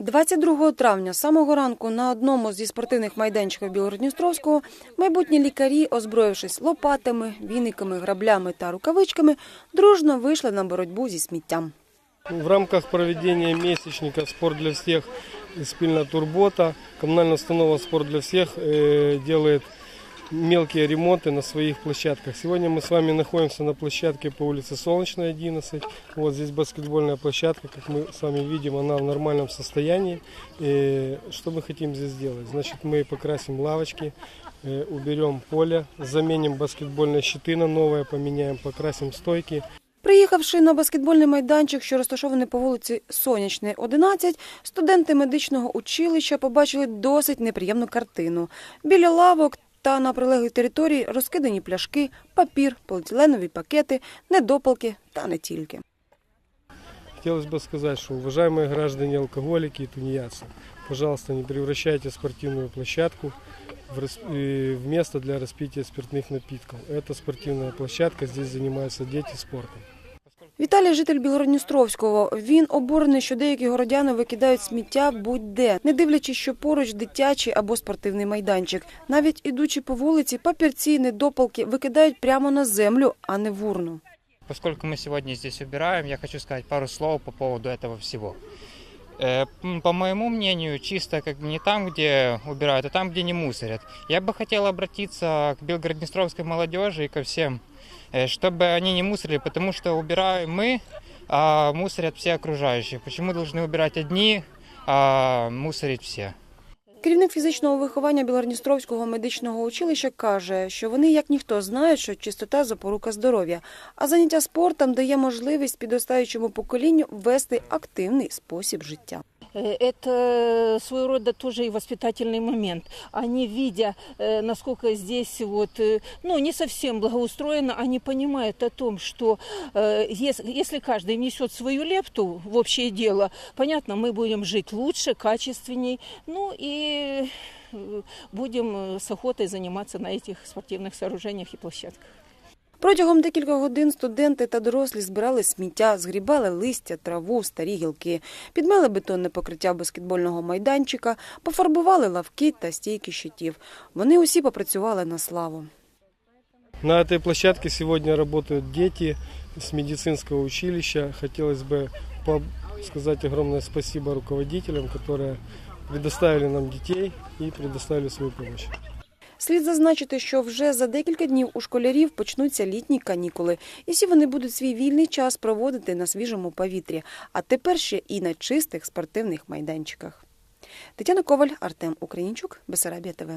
22 травня з самого ранку на одному зі спортивних майданчиків Білгородністровського майбутні лікарі, озброївшись лопатами, віниками, граблями та рукавичками, дружно вийшли на боротьбу зі сміттям. В рамках проведення місячника «Спорт для всіх спільна «Спильна турбота» Комунальна установа «Спорт для всіх э, делает мелкие ремонты на своих площадках. Сегодня мы с вами находимся на площадке по улице Солнечная, 11. Вот здесь баскетбольная площадка, как мы с вами видим, она в нормальном состоянии. И что мы хотим здесь сделать? Значит, мы покрасим лавочки, э, уберем поле, заменим баскетбольные щиты на новые, поменяем, покрасим стойки. Приїхавши на баскетбольний майданчик, що розташований по вулиці Сонячної, 11, студенти медичного училища побачили досить неприємну картину. Біля лавок та на прилеглій території розкидані пляшки, папір, поліетиленові пакети, недопалки та не тільки. Хотелось бы сказать, что уважаемые граждане алкоголики и тунеядцы, пожалуйста, не превращайте спортивную площадку в, рас- э, в место для распития спиртных напитков. Это спортивная площадка, здесь занимаются дети спортом. Віталій житель Білгородністровського. Він обурений, що деякі городяни викидають сміття будь-де, не дивлячись, що поруч дитячий або спортивний майданчик. Навіть ідучи по вулиці, папірці, недопалки викидають прямо на землю, а не в урну. Поскольку мы сегодня здесь убираем, я хочу сказать пару слов по поводу этого всего. Э, м, По моему мнению, чисто как не там, где убирают, а там, где не мусорят. Я бы хотел обратиться к белгороднестровской молодежи и ко всем, э, чтобы они не мусорили, потому что убираем мы, а мусорят все окружающие. Почему должны убирать одни, а мусорить все? Керівник фізичного виховання Білгородністровського медичного училища каже, що вони, як ніхто, знають, що чистота запорука здоров'я, а заняття спортом дає можливість підростаючому поколінню вести активний спосіб життя. Э, Это своего рода тоже и воспитательный момент. Они, видя, э, насколько здесь вот, э, ну, не совсем благоустроено, они понимают о том, что э, ес- если каждый внесет свою лепту в общее дело, понятно, мы будем жить лучше, качественней, ну и э, будем э, с охотой заниматься на этих спортивных сооружениях и площадках. Протягом декількох годин студенти та дорослі збирали сміття, згрібали листя, траву, старі гілки, підмели бетонне покриття баскетбольного майданчика, пофарбували лавки та стійки щитів. Вони усі попрацювали на славу. На этой площадке сегодня работают дети с медицинского училища. Хотелось бы по- сказать огромное спасибо руководителям, которые предоставили нам детей и предоставили свою помощь. Слід зазначити, що вже за декілька днів у школярів почнуться літні канікули, і всі вони будуть свій вільний час проводити на свіжому повітрі, а тепер ще і на чистих спортивних майданчиках. Тетяна Коваль, Артем Українчук, Бесарабія ТВ.